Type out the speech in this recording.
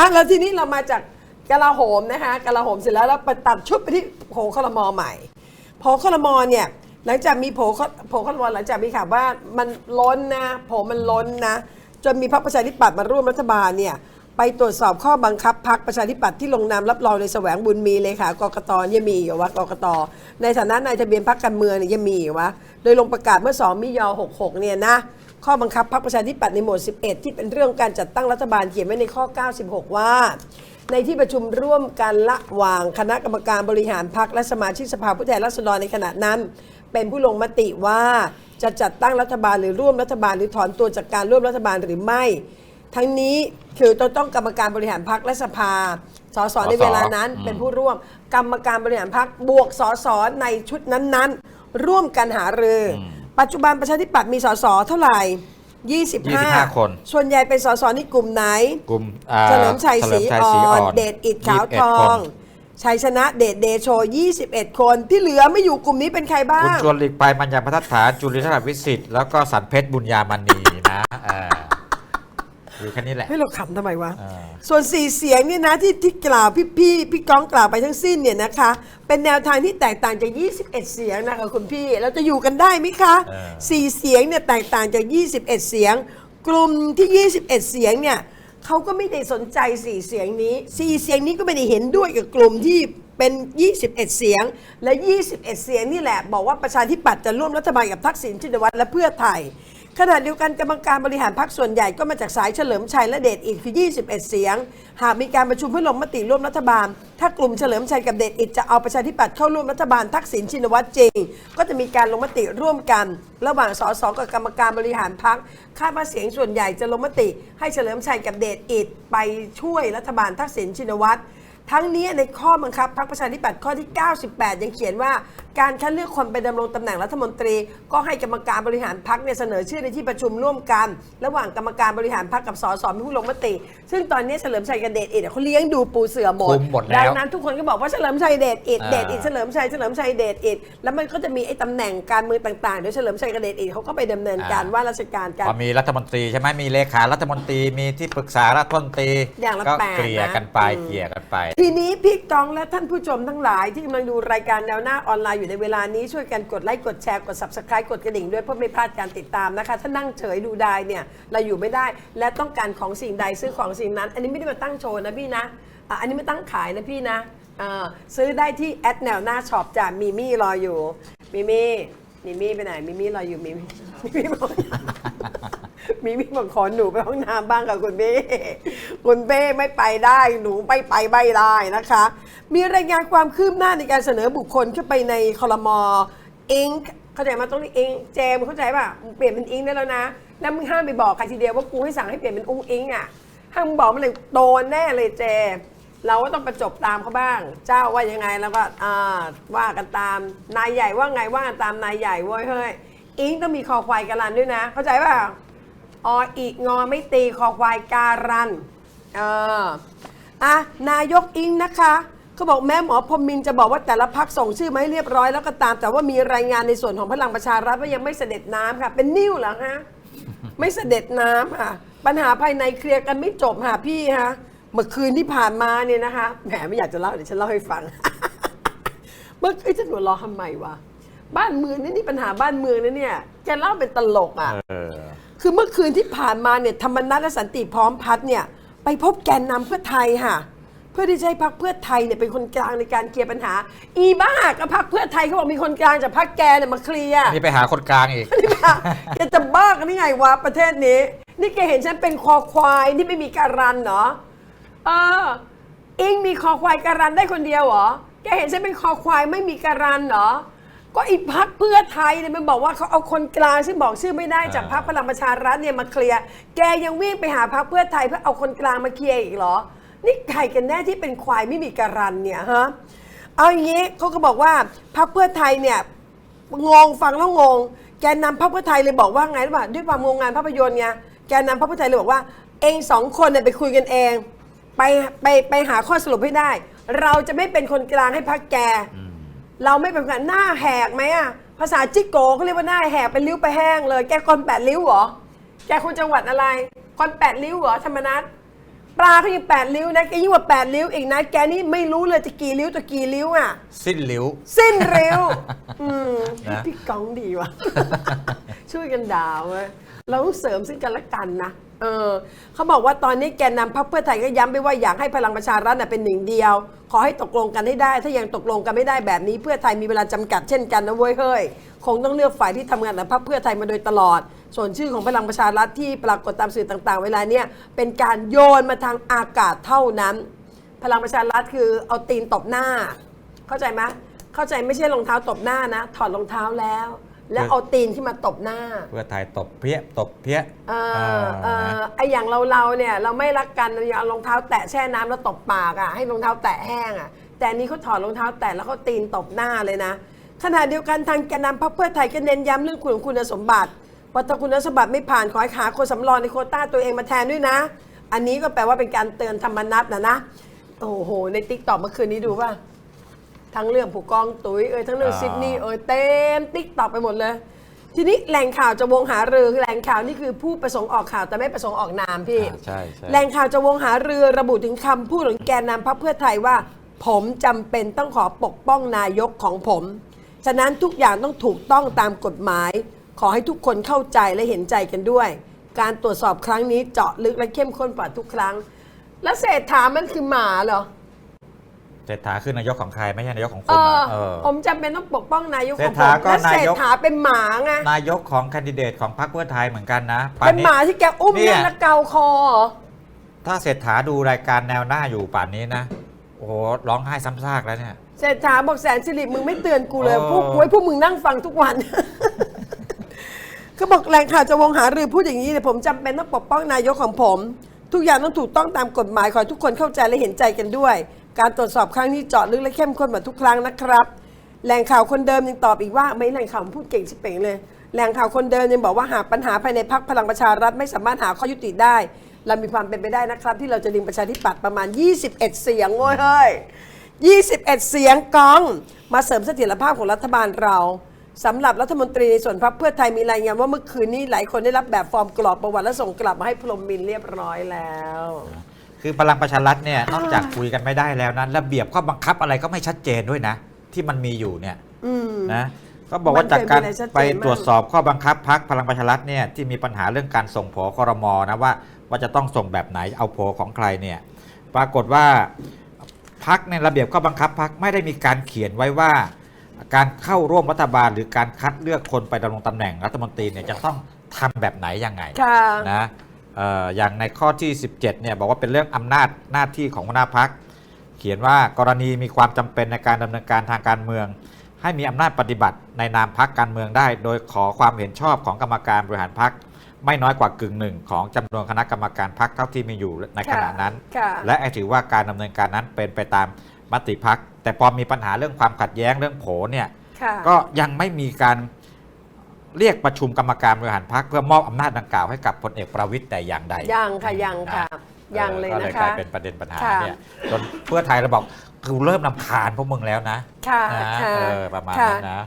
อะแล้วทีนี้เรามาจากกลาโหมนะคะกลาโหมเสร็จแล้วเราไปตัดชุดไปที่โผล่คลมอใหม่โผล่คลมอเนี่ยหลังจากมีโผล่โผล่คลมอหลังจากมีข่าวว่ามันล้นนะโผล่มันล้นนะจนมีพรรคประชาธิปัตย์มาร่วมรัฐบาลเนี่ยไปตรวจสอบข้อบังคับพรรคประชาธิปัตย์ที่ลงนามรับรองในแสวงบุญมีเลยค่ะกกตยังมีอยู่วะกกตในฐานะนายทะเบียนพรรคการเมืองเนี่ยยังมีอยู่วะโดยลงประกาศเมื่อ 2มิยอ66เนี่ยนะ ข้อบังคับพรรคประชาธิปัตย์ในหมวด 11 ที่เป็นเรื่องการจัดตั้งรัฐบาลเขียนไว้ในข้อ 96 ว่า ในที่ประชุมร่วมกันระหว่างคณะกรรมการบริหารพรรคและสมาชิกสภาผู้แทนราษฎรในขณะนั้น เป็นผู้ลงมติว่าจะจัดตั้งรัฐบาลหรือร่วมรัฐบาลหรือถอนตัวจากการร่วมรัฐบาลหรือไม่ ทั้งนี้คือต้องต้องกรรมการบริหารพรรคและสภาสสในเวลานั้นเป็นผู้ร่วม กรรมการบริหารพรรคบวกสสในชุดนั้นๆ ร่วมกันหารืออ ปัจจุบันประชาธิปัตย์มีสสเท่าไหร่ 25 25 คน ส่วนใหญ่เป็นสสในกลุ่มไหน กลุ่มอ่าเฉลิมชัยศรีเฉลิมชัยอ่ศรีออ่นอน เดชอิดขาวท21อคงนชัยชนะเดชเดโช 21 คน ที่เหลือไม่อยู่กลุ่มนี้เป็นใครบ้าคุณง ชวนหลีกไปมัญญาพัฒฐานจุลินทรวิสิทธิ์แล้วก็สันเพชรบุญญามณีนะเออ อยู่แค่นี้แหละให้เราขำทำไมวะ อ่า ส่วนสี่เสียงเนี่ยนะที่ที่กล่าวพี่พี่พี่ก้องกล่าวไปทั้งสิ้นเนี่ยนะคะ เป็นแนวทางที่แตกต่างจาก 21 เสียงนะคะคุณพี่เราจะอยู่กันได้ไหมคะสี่เสียงเนี่ยแตกต่างจาก 21 เสียง กลุ่มที่ 21 เสียงเนี่ยเขาก็ไม่ได้สนใจสี่เสียงนี้สี่เสียงนี้ก็ไม่ได้เห็นด้วยกับกลุ่มที่เป็น 21 เสียง และ 21 เสียงนี่แหละ บอกว่าประชาธิปัตย์จะร่วมรัฐบาลกับทักษิณชินวัตรและเพื่อไทย ขณะเดียวกันกรรมการบริหารพรรคส่วนใหญ่ก็มาจากสายเฉลิมชัยและเดชอิดคือ 21 เสียง หากมีการประชุมเพื่อลงมติร่วมรัฐบาล ถ้ากลุ่มเฉลิมชัยกับเดชอิดจะเอาประชาธิปัตย์เข้าร่วมรัฐบาลทักษิณชินวัตรจริง ก็จะมีการลงมติร่วมกัน ระหว่างสสกับกรรมการบริหารพรรคคาดว่าเสียงส่วนใหญ่จะลงมติ ให้เฉลิมชัยกับเดชอิดไปช่วยรัฐบาลทักษิณชินวัตรทั้งนี้ในข้อบังคับพรรคประชาธิปัตย์ข้อที่ 98 ยังเขียนว่าการคัดเลือกคนไปดำรงตำแหน่งรัฐมนตรี ก็ให้กรรมการบริหารพรรคเนี่ยเสนอชื่อในที่ประชุมร่วมกัน ระหว่างกรรมการบริหารพรรคกับสสเป็นผู้ลงมติ ซึ่งตอนนี้เฉลิมชัยกับเดชอิดเขาเลี้ยงดูปูเสือหมดคุมหมดแล้วดังนั้นทุกคนก็บอกว่าเฉลิมชัยเดชอิดอ่าเดชอิดเฉลิมชัยเฉลิมชัยเดชอิดแล้วมันก็จะมีไอ้ตำแหน่งการเมืองต่างๆเดี๋ยวเฉลิมชัยกับเดชอิดเขาก็ไปดำเนินการว่าราชการกันพอมีรัฐมนตรีใช่ไหมมีเลขารัฐมนตรีมีที่ปรึกษารัฐมนตรีอย่างละก็แปดเกลี่ยนะกันไปอืมเกลี่ยกันไป ทีนี้พี่กองและท่านผู้ชมทั้งหลายที่กำลังดูรายการแนวหน้าออนไลน์อยู่ในเวลานี้ช่วยกันกดไลค์กดแชร์กด subscribe กดกระดิ่งด้วยเพื่อไม่พลาดการติดตามนะคะ ถ้านั่งเฉยดูได้เนี่ยเราอยู่ไม่ได้และต้องการของสิ่งใดซื้อของสิ่งนั้น อันนี้ไม่ได้มาตั้งโชว์นะพี่นะอะอันนี้ไม่ตั้งขายนะพี่นะอ่าซื้อได้ที่แอดแนวหน้าช็อปจากมีมี่รออยู่มีมี่มีมี่ไปไหนมีมี่รออยู่มีมี่มีมี่บอก มีมีบอกขอหนูไปห้องน้ำบ้างค่ะคุณเบ้คุณเบ้ไม่ไปได้หนูไม่ไปไม่ได้นะคะ มีรายงานความคืบหน้าในการเสนอบุคคลขึ้นไปในคอรมอเองเข้าใจมาต้องเรียกเองแจมเข้าใจป่ะมึงเปลี่ยนเป็นอิงได้แล้วนะแล้วมึงห้ามไปบอกใครทีเดียวว่ากูให้สั่งให้เปลี่ยนเป็นอุ้งอิงอะถ้ามึงบอกมันเลยโดนแน่เลยแจเราก็ต้องประจบตามเขาบ้าง เจ้าว่ายังไงแล้วก็อ่าว่ากันตามนายใหญ่ว่าไงว่าตามนายใหญ่เว้ยเฮ้ยอิงต้องมีคอควายกาลันด้วยนะ เข้าใจป่ะ ออีกงอไม่ตีคอควายการันเอออะนายกอิงนะคะเขาบอกแม้หมอพรหมินจะบอกว่าแต่ละพักส่งชื่อมาให้เรียบร้อยแล้วก็ตาม แต่ว่ามีรายงานในส่วนของพลังประชารัฐว่ายังไม่เสด็จน้ำค่ะ เป็นนิ้วเหรอฮะ ไม่เสด็จน้ำค่ะ ปัญหาภายในเคลียร์กันไม่จบค่ะพี่ฮะเมื่อคืนที่ผ่านมาเนี่ยนะคะแหมไม่อยากจะเล่าเดี๋ยวฉันเล่าให้ฟัง เมื่อคืนฉันหัวเราะทำไมวะบ้านเมืองนี่นี่ปัญหาบ้านเมืองนะเนี่ยแกเล่าเป็นตลกอะ เออ คือเมื่อคืนที่ผ่านมาเนี่ยธรรมนัฐและสันติพร้อมพัฒน์เนี่ยไปพบแกนนำเพื่อไทยค่ะ เพื่อที่จะให้พรรคเพื่อไทยเนี่ยเป็นคนกลางในการเคลียร์ปัญหา อีบ้าก็พรรคเพื่อไทยเขาบอกมีคนกลางจากพรรคแกเนี่ยมาเคลียร์ นี่ไปหาคนกลางอีก นี่ป่ะแกจะบ้ากันได้ไงวะประเทศนี้ นี่แกเห็นฉันเป็นคอควายที่ไม่มีการันเหรอเอออิงมีคอควายการันได้คนเดียวเหรอแกเห็นฉันเป็นคอควายไม่มีการันเหรอ ก็อีพักเพื่อไทยเนี่ยมันบอกว่าเขาเอาคนกลางซึ่งบอกชื่อไม่ได้จากพรรคพลังประชารัฐเนี่ยมาเคลียร์แกยังวิ่งไปหาพรรคเพื่อไทยเพื่อเอาคนกลางมาเคลียร์อีกเหรอ นี่ใครกันแน่ที่เป็นควายไม่มีการันเนี่ยฮะเอาอย่างนี้เขาก็บอกว่าพรรคเพื่อไทยเนี่ยงงฟังแล้วงง แกนนำพรรคเพื่อไทยเลยบอกว่าไงรู้ป่ะด้วยความงงงานภาพยนตร์ไงแกนนำพรรคเพื่อไทยเลยบอกว่าเองสองคนเนี่ยไปคุยกันเอง ไปไปไปหาข้อสรุปให้ได้ เราจะไม่เป็นคนกลางให้พรรคแก เราไม่เป็นคนหน้าแหกไหมอะภาษาจิกโกเขาเรียกว่าหน้าแหกเป็นริ้วไปแห้งเลย แกคนแปดริ้วเหรอ แกคนจังหวัดอะไร คนแปดริ้วเหรอธรรมนัฐ ปปลาเขายังแปดริ้วนะแกยิ่งกว่าแปดริ้วอีกนะ แกนี่ไม่รู้เลยจะกี่ริ้วต่อกี่ริ้วอะ สิ้นหลิว สิ้นริ้ว อืมนะ พี่ก้องดีว่ะ ช่วยกันด่าเว้ยเราต้องเสริมซึ่งกันและกันนะ เออ เขาบอกว่าตอนนี้แกนนำพรรคเพื่อไทยก็ย้ำไปว่าอยากให้พลังประชารัฐน่ะเป็นหนึ่งเดียว ขอให้ตกลงกันให้ได้ ถ้ายังตกลงกันไม่ได้แบบนี้เพื่อไทยมีเวลาจำกัดเช่นกันนะเว้ยเฮ้ย คงต้องเลือกฝ่ายที่ทำงานกับพรรคเพื่อไทยมาโดยตลอด ส่วนชื่อของพลังประชารัฐที่ปรากฏตามสื่อต่าง ๆ เวลาเนี้ยเป็นการโยนมาทางอากาศเท่านั้น พลังประชารัฐคือเอาตีนตบหน้า เข้าใจไหมเข้าใจไม่ใช่รองเท้าตบหน้านะ ถอดรองเท้าแล้ว แล้วเอาตีนที่มาตบหน้า เพื่อไทยตบเพี้ยตบเพี้ยเอเอออเอนะอไออย่างเราเราเนี่ยเราไม่รักกันเราเอารองเท้าแตะแช่น้ำแล้วตบปากอะให้รองเท้าแตะแห้งอะแต่อันนี้เขาถอดรองเท้าแตะแล้วเขาตีนตบหน้าเลยนะขณะเดียวกันทางแกนนำพรรคเพื่อไทยก็เน้นย้ำเรื่องคุณคุณสมบัติ ว่าถ้าคุณสมบัติไม่ผ่านขอให้หาคนสำรองในโควต้าตัวเองมาแทนด้วยนะ อันนี้ก็แปลว่าเป็นการเตือนธรรมนัตนะนะ โอ้โห ในติ๊กต็อกเมื่อคืนนี้ดูป่ะ ทั้งเรื่องผู้กองตุ๋ยเอ่ยทั้งเรื่องอ่าซิดนีย์เอ่ยเต็มติ๊กตอกไปหมดเลย ทีนี้แหล่งข่าวจะวงหารือคือแหล่งข่าวนี่คือผู้ประสงค์ออกข่าวแต่ไม่ประสงค์ออกนามพี่ อ่าใช่ใช่ แหล่งข่าวจะวงหารือระบุถึงคำพูดของแกนนำพรรคเพื่อไทยว่า ผมจำเป็นต้องขอปกป้องนายกของผม ฉะนั้นทุกอย่างต้องถูกต้องตามกฎหมาย ขอให้ทุกคนเข้าใจและเห็นใจกันด้วย การตรวจสอบครั้งนี้เจาะลึกและเข้มข้นกว่าทุกครั้ง แล้วเศรษฐามันคือหมาเหรอเศรษฐาคือนายกของใครไม่ใช่นายกของคเอนอนะเออผมจำเป็นต้องปกป้องนายกของเศรผษฐามก็และเศรษนายกฐาเป็นหมาไงนายกของแคนดิเดตของพรรคเพื่อไทยเหมือนกันนะป่าเป็นนี้หมาที่แกอุ้มเนี่เนี่ยยแล้วเกาคอเหรอถ้าเศรษฐาดูรายการแนวหน้าอยู่ป่านนี้นะโอ้โหร้องไห้ซ้ำซากแล้วเนี่ยเศรษฐาบอกแสนสิริมึงไม่เตือนกูเลยเออพวกไว้พวกมึงนั่งฟังทุกวัน เขาบอกแหล่งข่าวจะวงหารือพูดอย่างนี้เนี่ยผมจำเป็นต้องปกป้องนายกของผม ทุกอย่างต้องถูกต้องตามกฎหมายขอให้ทุกคนเข้าใจและเห็นใจกันด้วย การตรวจสอบครั้งนี้เจาะลึกและเข้มข้นเหมือนทุกครั้งนะครับ แหล่งข่าวคนเดิมยังตอบอีกว่าไม่แหล่งข่าวมันพูดเก่งชิบเป่งเลย แหล่งข่าวคนเดิมยังบอกว่าหากปัญหาภายในพรรคพลังประชารัฐไม่สามารถหาข้อยุติได้ เรามีความเป็นไปได้นะครับ ที่เราจะดึงประชาธิปัตย์ประมาณ 21 เสียงโว้ยเฮ้ย21 เสียงกอง มาเสริมเสถียรภาพของรัฐบาลเรา สำหรับรัฐมนตรีในส่วนพรรคเพื่อไทยมีรายงานว่าเมื่อคืนนี้หลายคนได้รับแบบฟอร์มกรอกประวัติและส่งกลับมาให้พรหมมินทร์เรียบร้อยแล้ว คือพลังประชารัฐเนี่ยนอกจากคุยกันไม่ได้แล้วนะระเบียบข้อบังคับอะไรก็ไม่ชัดเจนด้วยนะ ที่มันมีอยู่เนี่ยอืม นะก็บอกว่ามันจากการเป็นไปได้ชัดเจนไปมาก ตรวจสอบข้อบังคับพักพลังประชารัฐเนี่ยที่มีปัญหาเรื่องการส่งโผคอรมอนะว่าว่าจะต้องส่งแบบไหนเอาโผของใครเนี่ยปรากฏว่าพักในระเบียบข้อบังคับพักไม่ได้มีการเขียนไว้ว่า การเข้าร่วมรัฐบาลหรือการคัดเลือกคนไปดำรงตำแหน่งรัฐมนตรีเนี่ยจะต้องทำแบบไหนยังไงค่ะ นะเอ่ออย่างในข้อที่ 17เนี่ยบอกว่าเป็นเรื่องอำนาจหน้าที่ของหัวหน้าพัก เขียนว่ากรณีมีความจำเป็นในการดำเนินการทางการเมือง ให้มีอำนาจปฏิบัติในนามพักการเมืองได้ โดยขอความเห็นชอบของกรรมการบริหารพัก ไม่น้อยกว่ากึ่งหนึ่งของจำนวนคณะกรรมการพักเท่าที่มีอยู่ในขณะนั้น ค่ะ และถือว่าการดำเนินการนั้นเป็นไปตามมติพัก แต่พอมีปัญหาเรื่องความขัดแย้งเรื่องโผเนี่ยค่ะก็ยังไม่มีการเรียกประชุมกรรมการบริหารพรรคเพื่อมอบอำนาจดังกล่าวให้กับพลเอกประวิตยแต่อย่างใดยังค่ะยังค่ะนะยังเลยก็นะกลาคะยเป็นประเด็นปัญหาค่ะเนี่ยจนเพื่อไทยเราบอกคือเริ่มนำคาญพวกมึงแล้วนะค่ะนะค่ะเออประมาณค่ะนั้นนะ